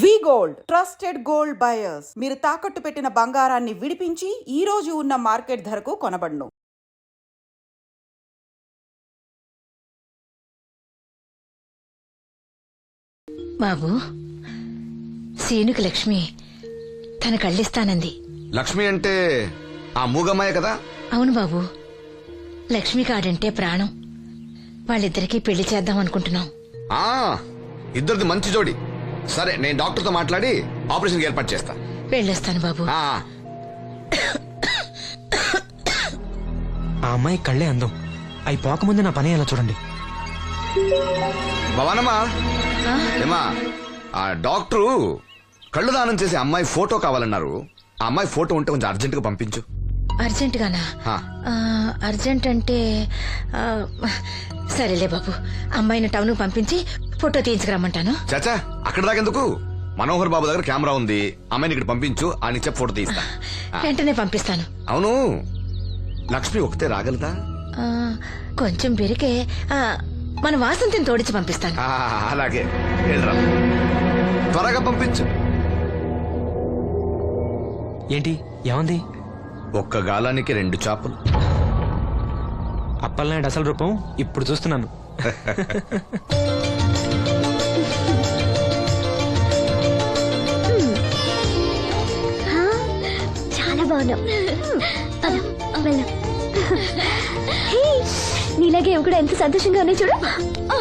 We gold trusted gold buyers మీరు తాకట్టు పెట్టిన బంగారాన్ని విడిపించి ఈ రోజు ఉన్న మార్కెట్ ధరకు కొనబడును. బాబు సీనుకి లక్ష్మి తన కళ్ళిస్తానంది. లక్ష్మి అంటే ఆ మూగమ్మాయే కదా? అవును బాబు లక్ష్మి కాడంటే ప్రాణం. వాళ్ళిద్దరికీ పెళ్ళి చేద్దాం అనుకుంటున్నాం. ఆ ఇద్దరిది మంచి జోడి. సరే నేను డాక్టర్తో మాట్లాడి ఆపరేషన్ ఏర్పాటు చేస్తా. వెళ్ళొస్తాను బాబు. ఆ, ఆ. అమ్మాయి కళ్ళే అందం. అవి పోకముందు నా పని ఎలా చూడండి. భవానమ్మా. ఏమా ఆ డాక్టరు కళ్ళు దానం చేసే అమ్మాయి ఫోటో కావాలన్నారు. ఆ అమ్మాయి ఫోటో ఉంటే కొంచెం అర్జెంట్గా పంపించు. అర్జెంట్ గానా ఆ. ఆ, అర్జెంట్ అంటే ఆ, సరేలే బాబు. అమ్మాయిని టౌన్ పంపించి ఫోటో తీయించుకురమ్మంటాను? చాచా అక్కడ దాకెందుకు మనోహర్ బాబు దగ్గర కెమెరా ఉంది. అమ్మాయిని ఇక్కడ పంపించు ఆయన చెప్పి ఫోటో తీస్తా. ఆ, వెంటనే పంపిస్తాను. అవును. లక్ష్మి ఒకతే రాగలదా? ఆ, కొంచెం బెరికే ఆ, మన వాసంతిని తోడిచి పంపిస్తాను. ఆ, అలాగే. త్వరగా పంపించు. ఏంటి? ఏమంది? ఒక్క గాలానికి రెండు చేపలు. అప్పలనాయుడు అసలు రూపం ఇప్పుడు చూస్తున్నాను. పద, వెళ్దాం. హే, నీలాగే ఇవి కూడా ఎంత సంతోషంగా ఉన్నాయి చూడు.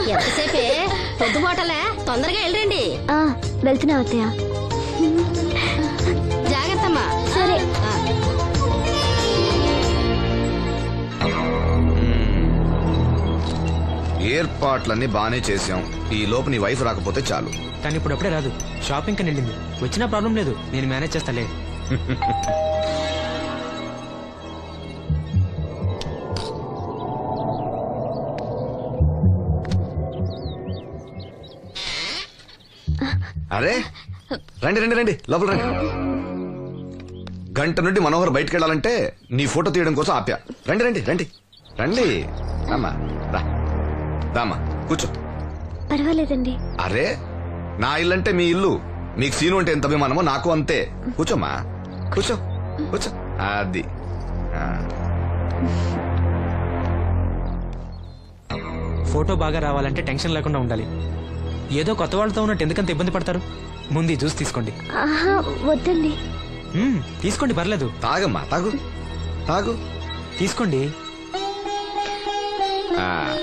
ఎంతసేపే? పొద్దుబాటలే తొందరగా వెళ్ళండి ఆ, వెళ్తున్నా అత్తయ్య. జాగ్రత్తమ్మా. సరే. ఆ, ఏర్పాట్లన్నీ బానే చేసాం ఈ లోపు నీ వైఫ్ రాకపోతే చాలు. కానీ ఇప్పుడు అప్పుడే రాదు. షాపింగ్ కని వెళ్ళింది. వచ్చినా ప్రాబ్లం లేదు. నేను మేనేజ్ చేస్తాలే. అరే రండి రండి రండి. లోపల రండి. గంట నుండి మనోహర్ బయటకు వెళ్ళాలంటే నీ ఫోటో తీయడం కోసం ఆప్యా రండి రండి రండి. రండి. రామ్మా రా. రామ్మా కూర్చో. పర్వాలేదండి. అరే నా ఇల్లు అంటే మీ ఇల్లు. మీకు సీను అంటే ఎంత అభిమానమో నాకు అంతే. కూర్చోమ్మా. కూర్చో కూర్చో. అది. ఫోటో బాగా రావాలంటే టెన్షన్ లేకుండా ఉండాలి. ఏదో కొత్త వాళ్ళతో ఉన్నట్టు ఎందుకంత ఇబ్బంది పడతారు? ముందు జ్యూస్ తీసుకోండి. ఆహా వద్దండి. మ్మ్, తీసుకోండి పర్లేదు. తాగమ్మా తాగు తాగు. తీసుకోండి. ఆ,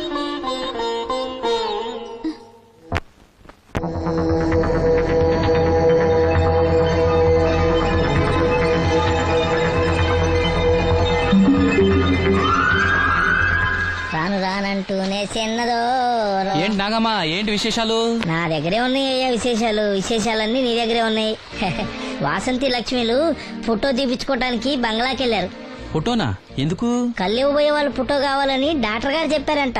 నాగమ్మా ఏంటి విశేషాలు? నా దగ్గరే ఉన్నాయి అయ్యా విశేషాలు. విశేషాలన్నీ నీ దగ్గరే ఉన్నాయి. వాసంతి లక్ష్మిలు ఫోటో తీపించుకోవటానికి బంగ్లాకి వెళ్ళారు ఫోటోనా? ఎందుకు? కళ్ళు ఇవ్వబోయే వాళ్ళు ఫోటో కావాలని డాక్టర్ గారు చెప్పారంట.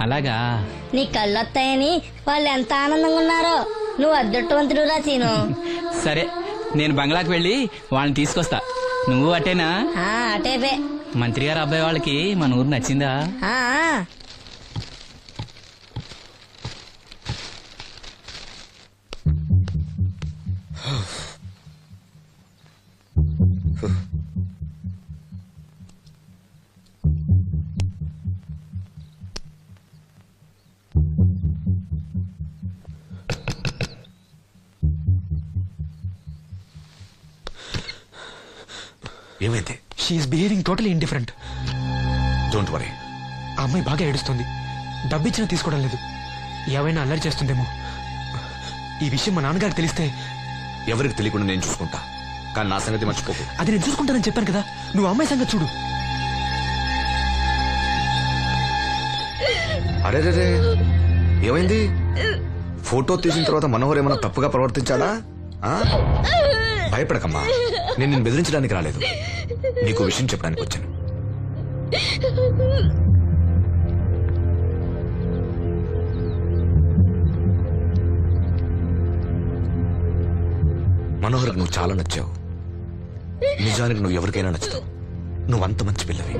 అలాగా? నీ కళ్ళు వస్తాయని వాళ్ళు ఎంత ఆనందంగా ఉన్నారో. నువ్వు అదృష్టవంతుడు సీను. సరే నేను బంగ్లాకి వెళ్ళి వాళ్ళని తీసుకొస్తా. నువ్వు అటేనా? ఆ, అటేపే మంత్రి గారు అబ్బాయి వాళ్ళకి మన ఊరు నచ్చిందా? ఆ, ఆ. టోటలీ ఇండిఫరెంట్ డోంట్ వరీ ఆ అమ్మాయి బాగా ఏడుస్తుంది. డబ్బిచ్చినా తీసుకోవడం లేదు. ఏవైనా అల్లరి చేస్తుందేమో. ఈ విషయం మా నాన్నగారికి తెలిస్తే ఎవరికి తెలియకుండా నేను చూసుకుంటా. కానీ నా సంగతి మర్చిపోకు. అది నేను చూసుకుంటానని చెప్పాను కదా. నువ్వు అమ్మాయి సంగతి చూడు. అరే రే ఏమైంది? ఫోటో తీసిన తర్వాత మనోహర్ ఏమైనా తప్పుగా ప్రవర్తించాడా? ఆ? భయపడకమ్మా. నేను నిన్ను బెదిరించడానికి రాలేదు. నీకు విషయం చెప్పడానికి వచ్చాను. మనోహర్కి నువ్వు చాలా నచ్చావు. నిజానికి నువ్వు ఎవరికైనా నచ్చుతావు. నువ్వు అంత మంచి పిల్లవి.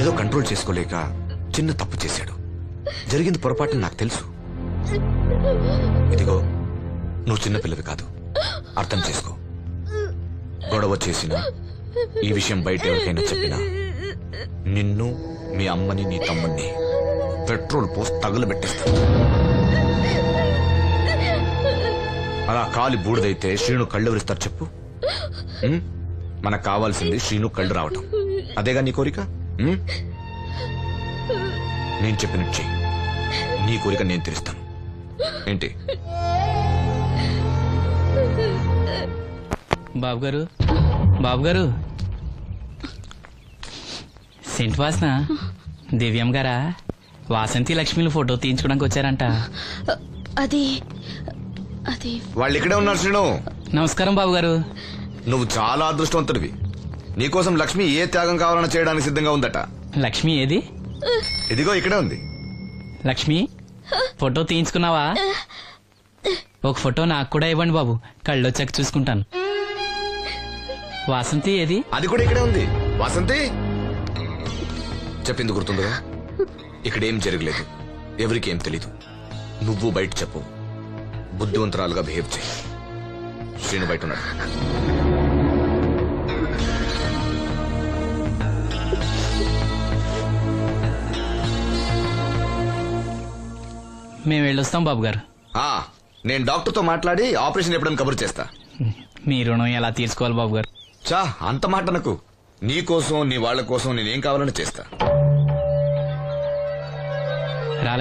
ఏదో కంట్రోల్ చేసుకోలేక చిన్న తప్పు చేశాడు. జరిగింది పొరపాటు నాకు తెలుసు. ఇదిగో నువ్వు చిన్న పిల్లవి కాదు. అర్థం చేసుకో. గొడవ చేసినా ఈ విషయం బయట ఎవరికైనా చెప్పినా నిన్ను మీ అమ్మని నీ తమ్ముణ్ణి పెట్రోల్ పోసి తగులబెట్టేస్తా అలా కాలి బూడిదైతే శ్రీను కళ్ళు ఎవరిస్తారు చెప్పు. మనకు కావాల్సింది శ్రీను కళ్ళు రావటం. అదేగా నీ కోరిక? నేను చెప్పినట్టు చెయ్యి. నీ కోరిక నేను తీరుస్తాను. ఏంటి? బాబు గారు బాబు గారు సెంట్ వాసన. దివ్యం గారా వాసంతి లక్ష్మిలు ఫోటో తీయించుకోవడానికి వచ్చారంట. అది అది. వాళ్ళు ఇక్కడే ఉన్నారు శ్రీను. నమస్కారం బాబు గారు నువ్వు చాలా అదృష్టవంతుడివి. నీకోసం లక్ష్మి ఏ త్యాగం కావాలన్నా చేయడానికి సిద్ధంగా ఉందట. లక్ష్మి ఏది? ఇదిగో ఇక్కడే ఉంది. లక్ష్మి ఫోటో తీయించుకున్నావా? ఒక ఫోటో నాకు కూడా ఇవ్వండి బాబు. కళ్ళు వచ్చాక చూసుకుంటాను. వాసంతి ఏది? అది కూడా ఇక్కడే ఉంది. వాసంతి? చెప్పింది గుర్తుందిగా ఇక్కడ ఏం జరగలేదు. ఎవరికి ఏం తెలీదు. నువ్వు బయట చెప్పు. బుద్ధివంతరాలుగా బిహేవ్ చేయి శ్రీను బయట ఉన్నాడు. మేము వెళ్ళొస్తాం బాబు గారు నేను డాక్టర్తో మాట్లాడి ఆపరేషన్ ఎప్పుడైనా కబుర్ చేస్తా. మీ రుణం ఎలా తీర్చుకోవాలి బాబు గారు చా అంత మాట నాకు నీ కోసం నీ వాళ్ళ కోసం నేనేం కావాలని చేస్తా. రా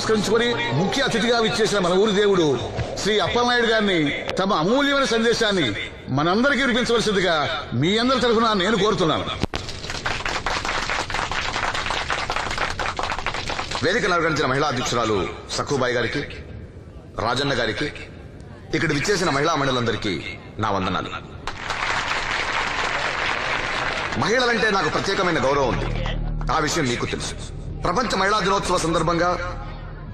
పురస్కరించుకొని ముఖ్య అతిథిగా విచ్చేసిన మన ఊరి దేవుడు శ్రీ అప్పలనాయుడు గారిని తమ అమూల్యమైన సందేశాన్ని మనందరికీ వినిపించవలసిందిగా మీ అందరి తరఫున నేను కోరుతున్నాను. వేదికను అలంకరించిన మహిళా అధ్యక్షురాలు సక్కుబాయి గారికి రాజన్న గారికి ఇక్కడ విచ్చేసిన మహిళా మండలందరికీ నా వందనాలు. మహిళలంటే నాకు ప్రత్యేకమైన గౌరవం ఉంది. ఆ విషయం మీకు తెలుసు. ప్రపంచ మహిళా దినోత్సవ సందర్భంగా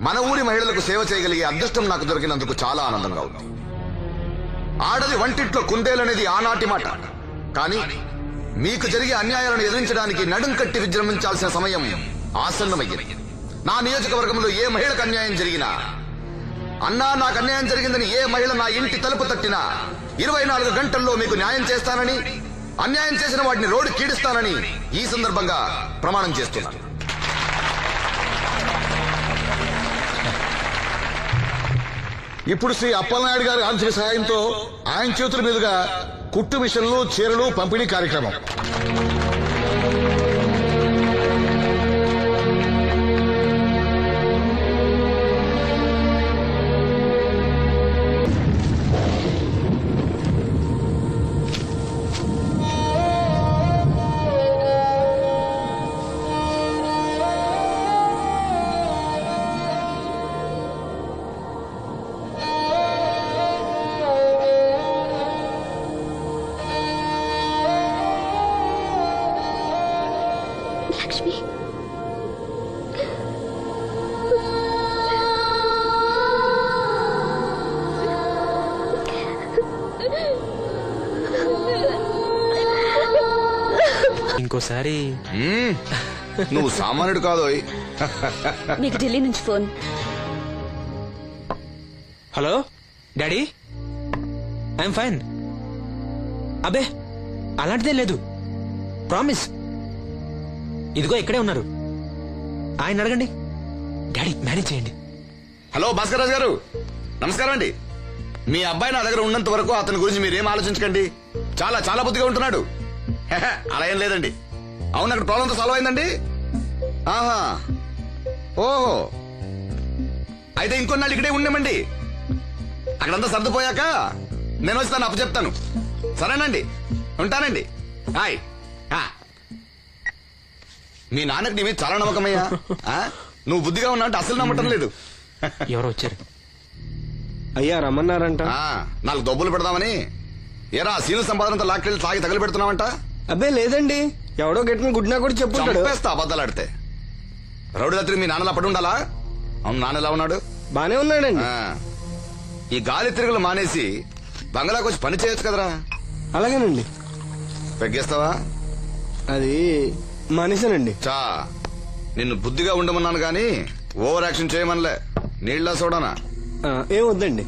మన ఊరి మహిళలకు సేవ చేయగలిగే అదృష్టం నాకు దొరికినందుకు చాలా ఆనందంగా ఉంది. ఆడది వంటింట్లో కుందేలనేది ఆనాటి మాట. కానీ మీకు జరిగే అన్యాయాలను ఎదిరించడానికి నడుం కట్టి విజృంభించాల్సిన సమయం ఆసన్నమయ్యింది. నా నియోజకవర్గంలో ఏ మహిళకు అన్యాయం జరిగినా అన్నా నాకు అన్యాయం జరిగిందని ఏ మహిళ నా ఇంటి తలుపు తట్టినా ఇరవై నాలుగు గంటల్లో మీకు న్యాయం చేస్తానని అన్యాయం చేసిన వాటిని రోడ్డు కీడిస్తానని ఈ సందర్భంగా ప్రమాణం చేస్తున్నాను. ఇప్పుడు శ్రీ అప్పలనాయుడు గారి ఆర్థిక సహాయంతో ఆయన చేతుల మీదుగా కుట్టు మిషన్లు చీరలు పంపిణీ కార్యక్రమం. మ్మ్. నువ్వు సామాన్యుడు కాదోయ్ మీకు ఢిల్లీ నుంచి phone. Hello daddy? I'm fine. అబే అలాంటిదేం లేదు. ప్రామిస్. ఇదిగో ఇక్కడే ఉన్నారు. ఆయన అడగండి. డాడీ మేనేజ్ చేయండి. హలో భాస్కర్ రాజు గారు. నమస్కారం అండి. మీ అబ్బాయి నా దగ్గర ఉన్నంత వరకు అతని గురించి మీరేం ఆలోచించకండి. చాలా చాలా బుద్ధిగా ఉంటున్నాడు. హెహె, అలా ఏం లేదండి. అవును అక్కడ ప్రాబ్లంతో సాల్వ్ అయిందండి? ఆహా. ఓహో. అయితే ఇంకొన్నాళ్ళు ఇక్కడే ఉండమండి. అక్కడంతా సర్దుపోయాక నేను వచ్చి తను అప్పచెప్తాను సరేనండి. ఉంటానండి. హాయ్. ఆ. మీ నాన్నకి నీ మీద చాలా నమ్మకమయ్యా ఆ? నువ్వు బుద్ధిగా ఉన్నావు అంటే అసలు నమ్మటం లేదు. ఎవరో వచ్చారు? అయ్యా రమ్మన్నారంట. ఆ, నాలుగు దొబ్బులు పెడదామని. ఏరా సీను సంపాదనంతో లాక్కెళ్ళి తాగి తగలు పెడుతున్నావంట అబ్బే లేదండి. ఎవడో గట్టిన గుడ్నా కూడా చెప్పుంటాడు. చంపేస్తా అబద్ధాలు ఆడితే. రౌడీ రాత్రి మీ నాన్నలా పడి ఉండాలా? అవును నాన్న ఎలా ఉన్నాడు? బానే ఉన్నాడండి. ఆ, ఈ గాలి తిరుగులు మానేసి బంగ్లాకి వచ్చి పని చేయొచ్చు కదరా? అలాగేనండి. పెగ్గేస్తావా? అది మనిషినండి చా. నిన్ను బుద్ధిగా ఉండమన్నాను గాని ఓవర్ యాక్షన్ చేయమనలే. నీళ్ళ చూడనా ఆ, ఏం వద్దండి.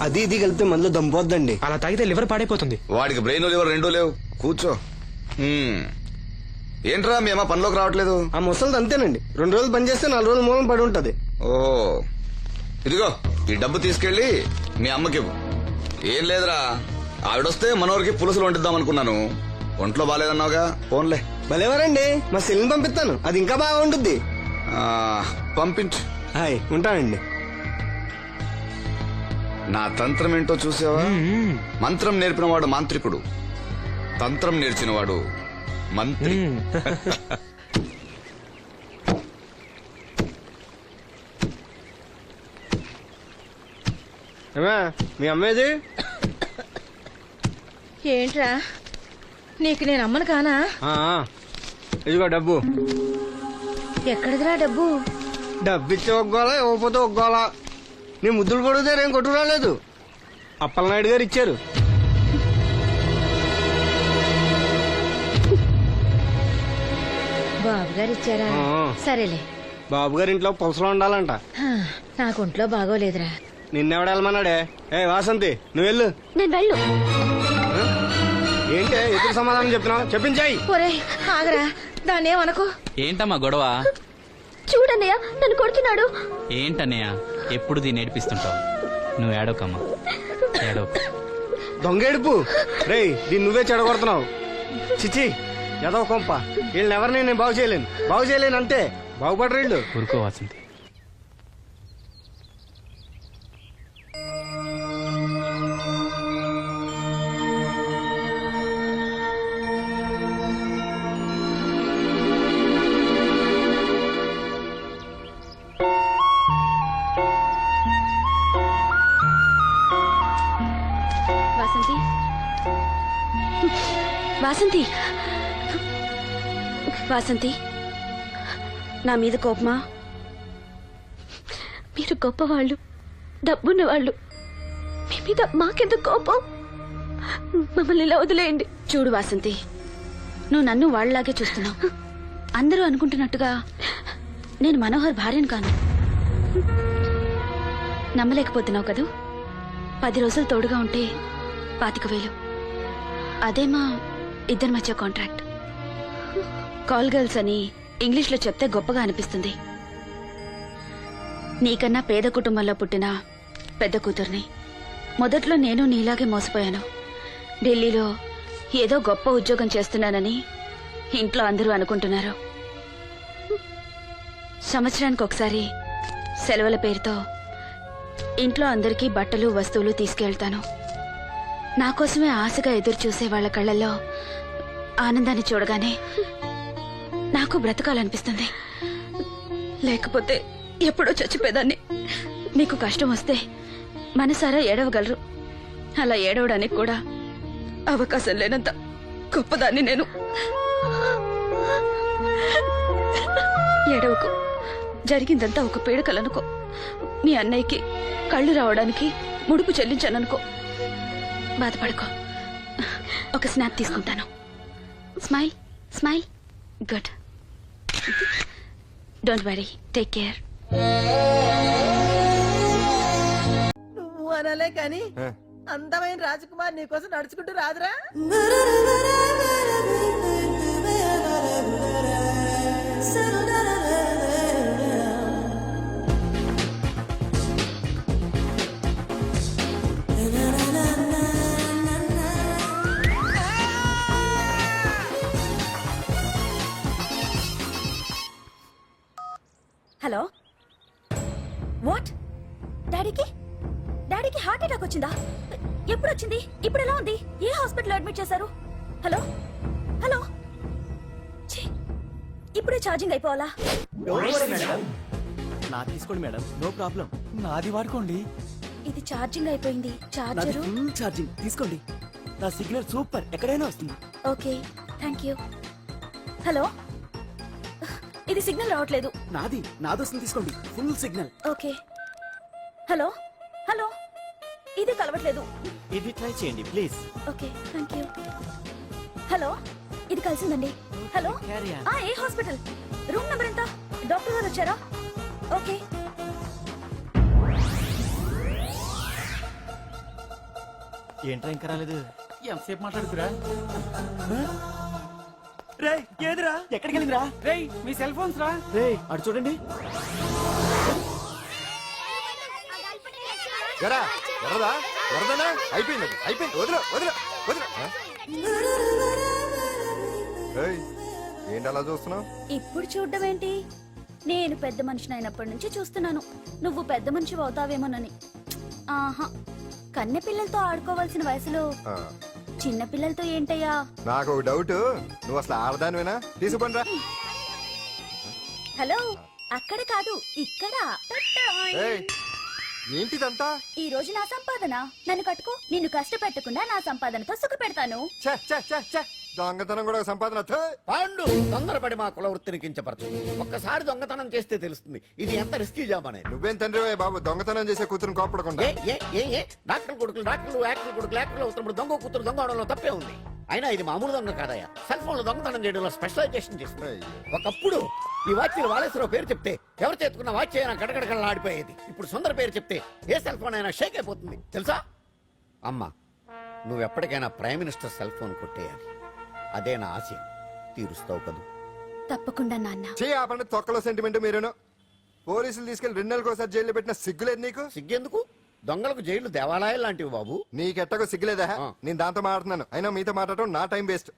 అది ఇది కలిపితే మనలో దంపోద్దండి అలా తాగితే లివర్ పాడైపోతుంది. వాడికి బ్రెయిన్ లివర్ రెండూ లేవు. కూర్చో. ఏంట్రా మీ అమ్మ పనిలోకి రావట్లేదు? ఆ ముసలిది అంతేనండి. రెండు రోజులు పని చేస్తే నాలుగు రోజులు మూలం పడి ఉంటది. ఓ ఇదిగో ఈ డబ్బు తీసుకెళ్ళి మీ అమ్మకి ఇవ్వు. ఏం లేదురా. ఆవిడొస్తే మనోరికి పులుసులు వండిద్దాం అనుకున్నాను. ఒంట్లో బాగాలేదన్నావుగా? ఫోన్లే భలేవారండి. మా సెల్ని పంపిస్తాను. అది ఇంకా బాగా ఉంటుంది ఆ, పంపించు. హాయ్ ఉంటానండి. నా తంత్రం ఏంటో చూసావా. మంత్రం నేర్పినవాడు మాంత్రికుడు. తంత్రం నేర్చినవాడు మంత్రి. ఏమా మీ అమ్మేది? ఏంట్రా? నీకు నేను అమ్మను కానా? ఆ. ఇదిగో డబ్బు. ఎక్కడిదిరా డబ్బు? డబ్బు ఇచ్చే ఒగ్గోలా ఇవ్వకపోతే ఒగ్గోలా నీ ముద్దులు కొడితే ఏం కొట్టు రాలేదు అప్పలనాయుడు గారు ఇచ్చారు. బాబు గారు ఇచ్చారా. సరేలే. బాబు గారి ఇంట్లో పులసలో ఉండాలంట. నాకు ఒంట్లో బాగోలేదురా. నిన్నెవడ వెళ్ళమన్నాడే? ఏ వాసంతి నువ్వు వెళ్ళు. నేను వెళ్ళు. ఏంటి ఎదురు సమాధానం చెప్తున్నావు? చెప్పించాయి. ఒరే ఆగరా. దాన్ని ఏమనుకో ఏంటమ్మా గొడవ? చూడన్నయ్య నన్ను కొడుతున్నాడు. ఏంటన్నయ్య? ఎప్పుడు దీన్ని ఏడిపిస్తుంటావు? నువ్వు ఏడవకమ్మా. ఏడవ. దొంగేడుపు రేయ్ దీన్ని నువ్వే చెడగొడుతున్నావు. చిచి ఎదవ కొంప. వీళ్ళని ఎవరిని నేను బాగు చేయలేను. బాగు చేయలేను అంతే బాగుపడరు వీళ్ళు. ఊరుకో వాసంతి వాసంతి. వాసంతి. వాసంతి నా మీద కోపమా? మీరు గొప్పవాళ్ళు డబ్బున్న వాళ్ళు మీ మీద మాకెంత కోపం? మమ్మల్ని ఇలా వదిలేయండి. చూడు వాసంతి నువ్వు నన్ను వాళ్ళలాగే చూస్తున్నావు. అందరూ అనుకుంటున్నట్టుగా నేను మనోహర్ భార్యను కాను. నమ్మలేకపోతున్నావు కదూ? పది రోజులు తోడుగా ఉంటే పాతిక వేలు. అదేమా ఇద్దరి మధ్య కాంట్రాక్ట్. కాల్ గర్ల్స్ అని ఇంగ్లీష్లో చెప్తే గొప్పగా అనిపిస్తుంది. నీకన్నా పేద కుటుంబంలో పుట్టిన పెద్ద కూతుర్ని. మొదట్లో నేను నీలాగే మోసపోయాను. ఢిల్లీలో ఏదో గొప్ప ఉద్యోగం చేస్తున్నానని ఇంట్లో అందరూ అనుకుంటున్నారు. సంవత్సరానికి ఒకసారి సెలవుల పేరుతో ఇంట్లో అందరికీ బట్టలు వస్తువులు తీసుకెళ్తాను. నా కోసమే ఆశగా ఎదురు చూసే వాళ్ళ కళ్ళల్లో ఆనందాన్ని చూడగానే నాకు బ్రతకాలనిపిస్తుంది. లేకపోతే ఎప్పుడో చచ్చిపోయేదాన్ని. నీకు కష్టం వస్తే మనసారా ఏడవగలరు. అలా ఏడవడానికి కూడా అవకాశం లేనంత గొప్పదాన్ని నేను. ఏడవకు. జరిగిందంతా ఒక పీడకలనుకో. మీ అన్నయ్యకి కళ్ళు రావడానికి ముడుపు చెల్లించాననుకో. బాధపడుకో. ఒక స్నాప్ తీసుకుంటాను. Smile smile good don't worry take care నువ్వు అనలే కాని అందమైన రాజకుమార్ నీకోసం నడుచుకుంటూ రాదురా. హలో ఛార్జింగ్ అయిపోవాలా? నా తీసుకోండి మేడం నో ప్రాబ్లం నాది వాడుకోండి. ఇది ఛార్జింగ్ అయిపోయింది. Charger full charging. తీసుకోండి. నా సిగ్నల్ సూపర్. ఎక్కడైనా వస్తుంది. ఓకే. Thank you. హలో? ఇది సిగ్నల్ రావట్లేదు. నాది. నాది వస్తుంది తీసుకోండి. Full signal okay. Hello? Hello? ఇది కలవట్లేదు. ఇది ట్రై చేయండి please okay. Thank you. Hello? ఇది కలిసిందండి. హలో? Carry on. ఆ ఏ హాస్పిటల్? వచ్చారా? ఓకే. ఏంట్రా ఇంకా రాలేదు? ఎంతసేపు మాట్లాడుతురా? రే ఏదిరా? ఎక్కడికి వెళ్ళిందిరా? రే మీ సెల్ ఫోన్స్ రా. రే అటు చూడండి. ఎరా ఎర్రదా? ఎర్రదనా? అయిపోయింది అయిపోయింది. వదిలే వదిలే వదిలే. ఏంటి అలా చూస్తున్నావు? ఇప్పుడు చూడడం ఏంటి నేను పెద్ద మనిషిని అయినప్పటి నుంచి చూస్తున్నాను. నువ్వు పెద్ద మనిషి అవుతావేమోనని. ఆహా కన్నె పిల్లలతో ఆడుకోవాల్సిన వయసులో చిన్న పిల్లలతో ఏంటయ్యా? నాకు ఒక డౌట్. నువ్వు అసలు ఆడదానివేనా? తీసుకుంటా హలో అక్కడ కాదు ఇక్కడ. ఏంటిదంతా? ఈ రోజు నా సంపాదన. నన్ను కట్టుకో. నిన్ను కష్టపెట్టకుండా నా సంపాదనతో సుఖ పెడతాను ఛే, ఛే, ఛే, ఛే. దొంగతనం కూడా ఒక సంపాదన. థూ. పాండు తొందరపడి మా కుల వృత్తిని కించపరచు. ఒక్కసారి దొంగతనం చేస్తే తెలుస్తుంది. ఇది ఎంత రిస్కీ జాబ్ అనేది నువ్వేం తండ్రి బాబు? దొంగతనం చేసే కూతురు కోపడకుండా ఏ ఏ ఏ ఏ? డాక్టర్ కొడుకులు డాక్టర్లు యాక్టర్ కొడుకులు యాక్టర్లు అవుతున్నప్పుడు దొంగ కూతురు దొంగ అవడంలో తప్పే ఉంది. అయినా ఇది మామూలు దొంగ కాదయ్యా. సెల్ ఫోన్లో దొంగతనం చేయడంలో స్పెషలైజేషన్ చేస్తుంది. అయ్యో. ఒకప్పుడు ఈ వాచ్యలు వాలేశ్వరరావు పేరు చెప్తే ఎవరు చేతుకున్న వాచ్ అయినా గడగడగడలా ఆడిపోయేది. ఇప్పుడు సుందర పేరు చెప్తే ఏ సెల్ ఫోన్ అయినా షేక్ అయిపోతుంది. తెలుసా? అమ్మా నువ్వు ఎప్పటికైనా ప్రైమ్ మినిస్టర్ సెల్ ఫోన్ కొట్టేయాలి. అదే నా ఆశయం తీరుస్తావు కదూ. తప్పకుండా నాన్న. చే ఆ పంట తొక్కలో సెంటిమెంట్ మీరేను. పోలీసులు తీసుకెళ్ళి రెండు నెలలకు ఒకసారి జైల్లో పెట్టిన సిగ్గులేదు నీకు? సిగ్గెందుకు? దొంగలకు జైలు దేవాలయాలు లాంటివి బాబు. నీకెట్టకు సిగ్గులేదా. నేను దాంతో మాట్లాడుతున్నాను. అయినా మీతో మాట్లాడటం నా టైం వేస్ట్.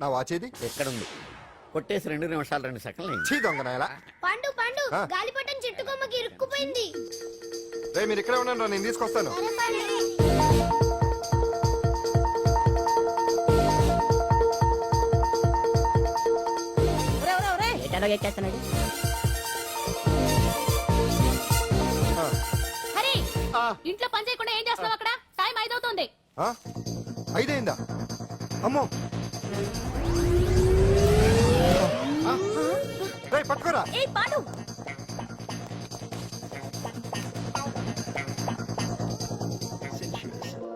నా వాచేది ఎక్కడుంది? కొట్టేసి రెండు నిమిషాలు రెండు సెకండ్లు అయింది. చీ దొంగ నాయలా. పండు. గాలిపటం చెట్టు కొమ్మకి ఇరుక్కుపోయింది. రే మీరు ఇక్కడే ఉండండి రా, నేను తీసుకొస్తాను. ఎక్కేస్తున్నాడు? ఇంట్లో పని చేయకుండా ఏం చేస్తున్నావు అక్కడ? టైం ఐదవుతుంది. ఆ? ఐదైందా అమ్మో! ఆ? రేయ్, పట్టుకోరా. ఏ పాడు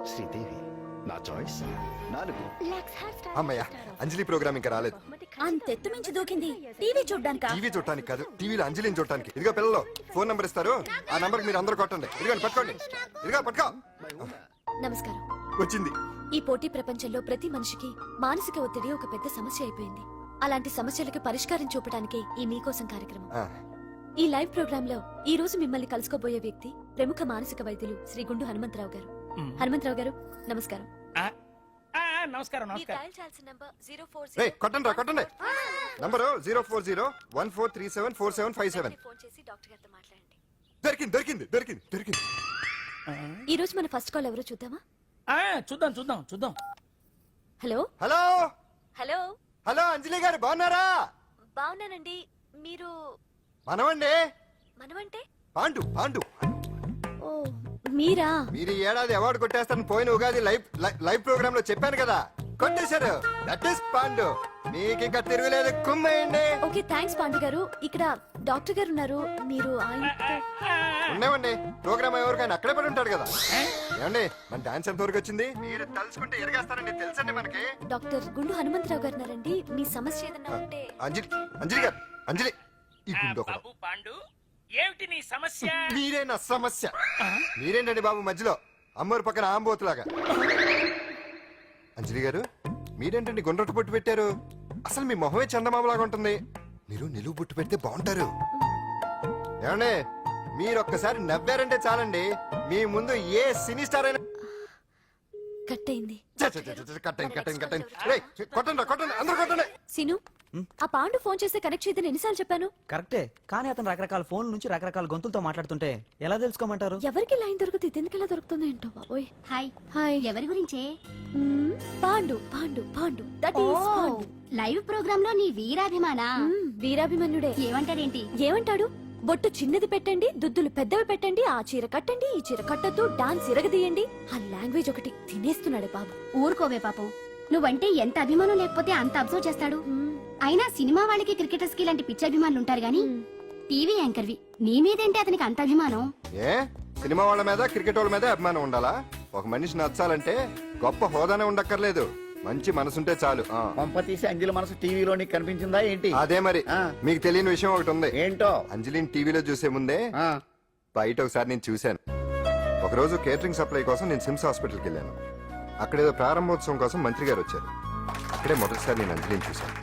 శ్రీదేవి నా చాయిస్. నాలుగు. అమ్మయ్య అంజలి ప్రోగ్రామ్ ఇంకా రాలేదు. అంతెత్తు మించి దూకింది. టీవీ చూడ్డానికా? టీవీ చూడటానికి కాదు టీవీలో అంజలిని చూడటానికి ఇదిగో పిల్లలు ఫోన్ నంబర్ ఇస్తారు. ఆ నంబర్ మీరు అందరూ కొట్టండి. ఇదిగోండి పట్టుకోండి. ఇదిగో పట్టుకో. నమస్కారం. వచ్చింది. ఈ పోటీ ప్రపంచంలో ప్రతి మనిషికి మానసిక ఒత్తిడి ఒక పెద్ద సమస్య అయిపోయింది. అలాంటి సమస్యలకు పరిష్కారం చూపడానికే ఈ మీకోసం కార్యక్రమం. ఆ, ఈ లైవ్ ప్రోగ్రామ్లో ఈ రోజు మిమ్మల్ని కలుసుకోబోయే వ్యక్తి ప్రముఖ మానసిక వైద్యులు శ్రీ గుండు హనుమంతరావు గారు. హనుమంతరావు గారు నమస్కారం. నమస్కారం మీరు డయల్ చేయాల్సిన నంబర్ 040 రేయ్ కొట్టండి రా కొట్టండి. Number zero four zero one four three seven four seven five seven. Phone చేసి డాక్టర్ గారితో మాట్లాడండి. దొరికింది దొరికింది దొరికింది దొరికింది. ఈ రోజు మన ఫస్ట్ కాల్ ఎవరో చూద్దామా? చూద్దాం చూద్దాం చూద్దాం. Hello? Hello? Hello? Hello Anjali గారు బాగున్నారా? బాగున్నానండి. మీరు మనమండి. మనమంటే? పాండు పాండు. ఓ మీరా? మీరు ఈ ఏడాది అవార్డు కొట్టేస్తారని పోయిన ఉగాది లైవ్ లైవ్ ప్రోగ్రామ్లో చెప్పాను కదా. కొట్టేశారు. దట్ ఇస్ పాండు మీకు ఇంకా తిరుగులేదు. కుమ్మేయండి. ఓకే థ్యాంక్స్ పాండు గారు. ఇక్కడ డాక్టర్ గారు ఉన్నారు. మీరు ఆయనతో ఉండేవండి. ప్రోగ్రామ్ ఎవరికైనా అక్కడే పడి ఉంటాడు కదా. ఏమండి మన డాన్స్ ఎంత వరకు వచ్చింది? మీరు తలుచుకుంటే ఎరగేస్తారండి. తెలుసండి మనకి. డాక్టర్ గుండు హనుమంతరావు గారు ఉన్నారండి. మీ సమస్య ఏదన్నా ఉంటే అంజలి అంజలి గారు అంజలి. ఈ గుండు పాండు. ఏమిటి నీ సమస్య? మీరే నా సమస్య. మీరేంటండి బాబు మధ్యలో? అమ్మోరు పక్కన ఆంబోతులాగా. అంజలి గారు మీరేంటండి గుండ్రటి బొట్టు పెట్టారు? అసలు మీ మొహమే చందమామలాగా ఉంటుంది. మీరు నిలువు బొట్టు పెడితే బాగుంటారు. ఏమండి మీరు ఒక్కసారి నవ్వారంటే చాలండి. మీ ముందు ఏ సినీ స్టార్ అయినా కట్ అయింది చ్చ, చ్చ, చ్చ, చ్చ, కట్టండి కట్టండి కట్టండి రేయ్, కొట్టండి కొట్టండి అందరూ కొట్టండి. సీను ఆ పాండు ఫోన్ చేస్తే కనెక్ట్ చేయదని ఎన్నిసార్లు చెప్పాను? కరెక్టే కానీ అతను రకరకాల ఫోన్ నుంచి రకరకాల గొంతులతో మాట్లాడుతుంటే ఎలా తెలుసుకోమంటారు? ఎవరికి లైన్ దొరుకుతుంది? ఇది ఎందుకు ఎలా దొరుకుతుందో ఏంటో బాబోయ్. హాయ్. హాయ్. ఎవరి గురించే? మ్మ్, Pandu Pandu Pandu. That is Pandu. Live ప్రోగ్రామ్లో నీ వీరాభిమానా? వీరాభిమన్యుడే. ఏమంటాడేంటి? ఏమంటాడు? బొట్టు చిన్నది పెట్టండి దుద్దులు పెద్దవి పెట్టండి ఆ చీర కట్టండి ఈ చీర కట్టద్దు డాన్స్ ఇరగదీయండి. ఆ లాంగ్వేజ్ ఒకటి తినేస్తున్నాడు బాబు. ఊరుకోవే పాపం. నువ్వంటే ఎంత అభిమానం లేకపోతే అంత అబ్జర్వ్ చేస్తాడు. అయినా సినిమా వాళ్ళకి క్రికెటర్స్కి ఇలాంటి పిచ్చి అభిమానులు ఉంటారు గానీ. టీవీ యాంకర్వి నీ మీదేంటి అతనికి అంత అభిమానం? ఏ? సినిమా వాళ్ళ మీద క్రికెట్ వాళ్ళ మీద అభిమానం ఉండాలా? ఒక మనిషి నచ్చాలంటే గొప్ప హోదానే ఉండక్కర్లేదు. మంచి మనసుంటే చాలు ఆ. పంప తీసి అంజలి మనసు టీవీలో నీకు కనిపించిందా ఏంటి? అదే మరి. ఆ. మీకు తెలియని విషయం ఒకటి ఉంది. ఏంటో? అంజలిని టీవీలో చూసే ముందే ఆ, బయట ఒకసారి నేను చూశాను. ఒకరోజు కేటరింగ్ సప్లై కోసం నేను సిమ్స్ హాస్పిటల్కి వెళ్ళాను. అక్కడేదో ప్రారంభోత్సవం కోసం మంత్రి గారు వచ్చారు. అక్కడే మొదటిసారి నేను అంజలిని చూశాను.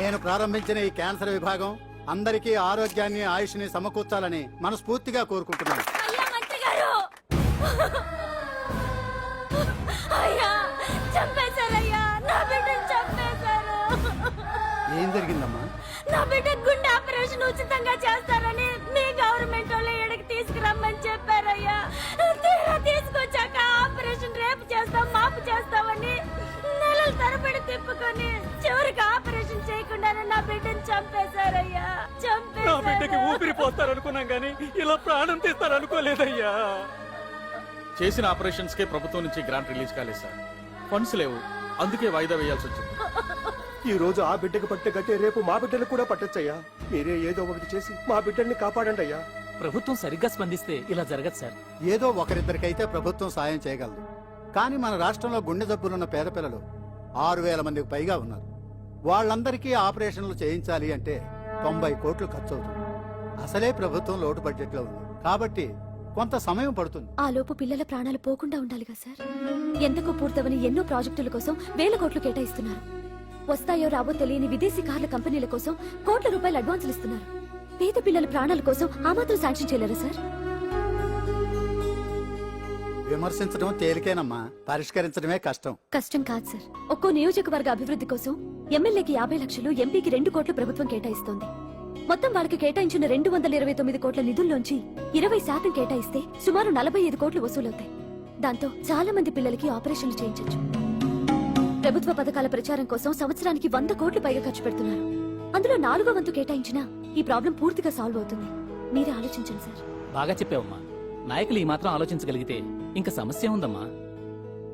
నేను ప్రారంభించిన ఈ క్యాన్సర్ విభాగం అందరికీ ఆరోగ్యాన్ని ఆయుష్ని సమకూర్చాలని మనస్ఫూర్తిగా కోరుకుంటున్నాను. నా బిడ్డ గుండె ఆపరేషన్ ఉచితంగా చేస్తారని మీ గవర్నమెంట్ వాళ్ళు ఇక్కడికి తీసుకురమ్మని చెప్పారయ్యా. తీరా తీసుకొచ్చాక ఆపరేషన్ రేపు చేస్తాం మాపు చేస్తామని నెలల తరబడి తిప్పుకొని చివరికి ఆపరేషన్ చేయకుండానే నా బిడ్డను చంపేశారయ్యా. చంపేశారు. ఊపిరి పోస్తారనుకున్నాం గానీ ఇలా ప్రాణం తీస్తారనుకోలేదయ్యా. చేసిన ఆపరేషన్స్ కే ప్రభుత్వం నుంచి గ్రాంట్ రిలీజ్ కాలేదు సార్. ఫండ్స్ లేవు. అందుకే వాయిదా వేయాల్సి వచ్చింది. ఈ రోజు ఆ బిడ్డకు పట్టే గట్టే రేపు మా బిడ్డలు కూడా పట్టొచ్చయ్యా. మీరే ఏదో ఒకటి చేసి మా బిడ్డల్ని కాపాడండి అయ్యా. ప్రభుత్వం సరిగ్గా స్పందిస్తే ఇలా జరగదు సార్. ఏదో ఒకరిద్దరికైతే ప్రభుత్వం సాయం చేయగలదు. కానీ మన రాష్ట్రంలో గుండె జబ్బులున్న పేద పిల్లలు ఆరు వేల మందికి పైగా ఉన్నారు. వాళ్ళందరికీ ఆపరేషన్లు చేయించాలి అంటే తొంభై కోట్లు ఖర్చు అవుతుంది అసలే ప్రభుత్వం లోటు బడ్జెట్లో ఉంది. కాబట్టి కొంత సమయం పడుతుంది. ఆ లోపు పిల్లల ప్రాణాలు పోకుండా ఉండాలిగా సార్. ఎందుకు పూర్తవని ఎన్నో ప్రాజెక్టుల కోసం వేల కోట్లు కేటాయిస్తున్నారు. వస్తాయో రావో తెలియని విదేశీ కార్ల కంపెనీల కోసం కోట్ల రూపాయలు అడ్వాన్సులు ఇస్తున్నారు. పేద పిల్లల ప్రాణాల కోసం ఆ మాత్రం శాంక్షన్ చేయలేరా సార్? విమర్శించడం తేలికేనమ్మా. పరిష్కరించడమే కష్టం. కష్టం కాదు సార్. ఒక్కో నియోజకవర్గ అభివృద్ధి కోసం ఎమ్మెల్యేకి యాభై లక్షలు ఎంపీకి రెండు కోట్లు ప్రభుత్వం కేటాయిస్తోంది. మొత్తం వాళ్ళకి కేటాయించిన రెండు వందల ఇరవై తొమ్మిది కోట్ల నిధుల్లోంచి ఇరవై శాతం కేటాయిస్తే సుమారు నలభై ఐదు కోట్లు వసూలవుతాయి. దాంతో చాలా మంది పిల్లలకి ఆపరేషన్లు చేయించొచ్చు. ప్రభుత్వ పథకాల ప్రచారం కోసం సంవత్సరానికి వంద కోట్లు పైగా ఖర్చు పెడుతున్నారు. అందులో నాలుగో వంతు కేటాయించినా ఈ ప్రాబ్లం పూర్తిగా సాల్వ్ అవుతుంది. మీరే ఆలోచించండి సార్. బాగా చెప్పావమ్మా. నాయకులు ఈ మాత్రం ఆలోచించగలిగితే ఇంకా సమస్య ఉందమ్మా.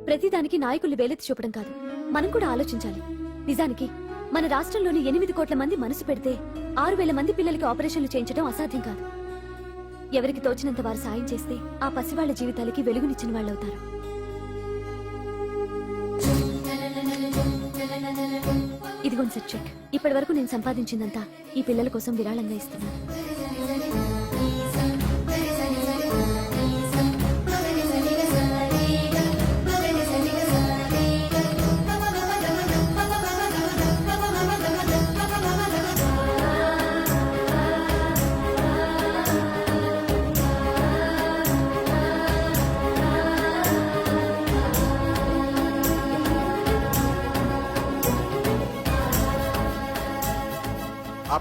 ప్రతిదానికి నాయకుల్ని వేలెత్తి చూపడం కాదు. మనం కూడా ఆలోచించాలి. నిజానికి మన రాష్ట్రంలోని ఎనిమిది కోట్ల మంది మనసు పెడితే ఆరు వేల మంది పిల్లలకి ఆపరేషన్లు చేయించడం అసాధ్యం కాదు. ఎవరికి తోచినంత వారు సాయం చేస్తే ఆ పసివాళ్ళ జీవితాలకి వెలుగునిచ్చిన వాళ్ళవుతారు. Sponsor check. ఇప్పటి వరకు నేను సంపాదించిందంతా ఈ పిల్లల కోసం విరాళంగా ఇస్తున్నాను.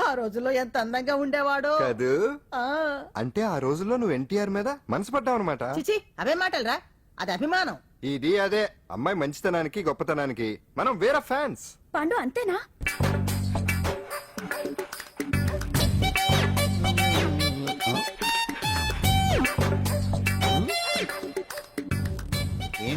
ఆ రోజుల్లో ఎంత అందంగా ఉండేవాడో. కదూ? ఆ. అంటే ఆ రోజుల్లో నువ్వు ఎన్టీఆర్ మీద మనసు పడ్డావు అనమాట చిచి అవే మాటలరా. అది అభిమానం. ఇది అదే. అమ్మాయి మంచితనానికి గొప్పతనానికి. మనం వేరే ఫ్యాన్స్. పాండు అంతేనా?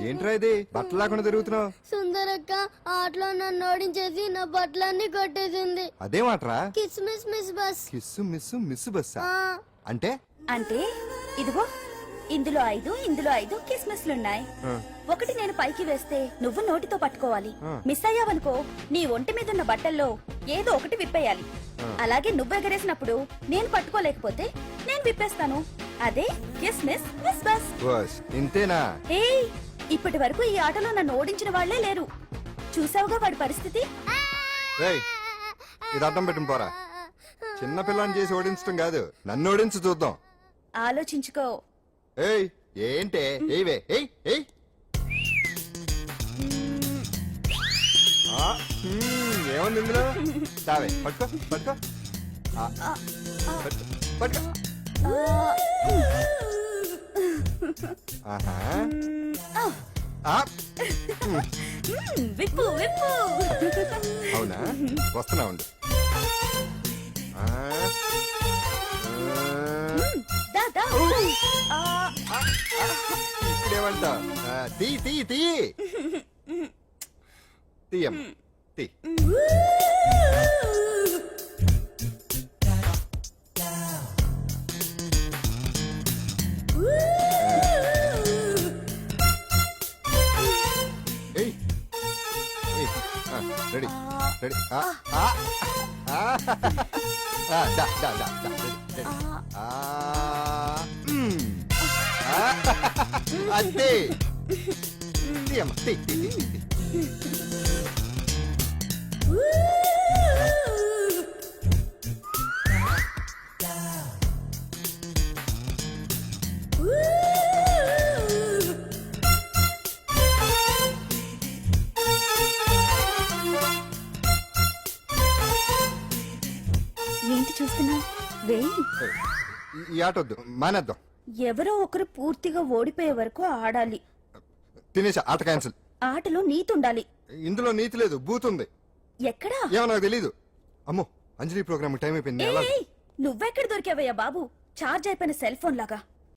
ఏంట్రా ఇది? బట్టలు లేకుండా తిరుగుతున్నావు. సుందరక్క ఆటలో నన్ను ఓడించేసి నా బట్టలన్నీ కొట్టేసింది. అదేమాట్రా కిస్మిస్ miss bus. Kiss miss miss బస్సా అంటే? అంటే ఇదిగో ఇందులో ఐదు ఇందులో ఐదు కిస్మిస్లున్నాయి ఆ, ఒకటి నేను పైకి వేస్తే నువ్వు నోటితో పట్టుకోవాలి. ఆ. మిస్ అయ్యావనుకో నీ ఒంటి మీద ఉన్న బట్టల్లో ఏదో ఒకటి విప్పేయాలి. అలాగే నువ్వు ఎగరేసినప్పుడు నేను పట్టుకోలేకపోతే నేను విప్పేస్తాను. అదే కిస్మిస్ మిస్ బస్. బస్. ఇంతేనా? ఏయ్ ఇప్పటి వరకు ఈ ఆటలో నన్ను ఓడించిన వాళ్ళే లేరు. చూసావుగా వాడి పరిస్థితి? రేయ్ ఇది అర్థం పెట్టిన పోరా. చిన్న పిల్లని చేసి ఓడించడం కాదు నన్ను ఓడించి చూద్దాం. ఆలోచించుకో. ఏయ్ ఏంటే? ఏవే ఏయ్ ఏయ్. ఆ, మ్మ్, ఏముంది ఇందులో? తావే పట్టుకో పట్టుకో. ఆ, పట్టుకో, పట్టుకో. ఆహా. ఆ, మ్మ్, విప్పు విప్పు. అవునా? వస్తున్నా ఉండు. ఆ, దా, దా. ఆ, ఆ, ఇప్పుడేమంటా? ఆ, తీ తీ తీ. తీయమ్మ. తీ. ఏయ్ రెడీ రెడీ. అంతే తీయమ్మ తీ తీ ఈ- ఈ ఆట వద్దు మానేద్దాం. ఎవరో ఒకరు పూర్తిగా ఓడిపోయే వరకు ఆడాలి. తినేసా ఆట క్యాన్సిల్. ఆటలో నీతుండాలి. ఇందులో నీతి లేదు బూత్ ఉంది ఎక్కడా? ఏమో నాకు తెలీదు. అమ్మో అంజలి ప్రోగ్రామ్ టైం అయిపోయింది. ఏయ్, నువ్వెక్కడ దొరికావయ్యా బాబు? చార్జ్ అయిపోయిన సెల్ ఫోన్ లాగా.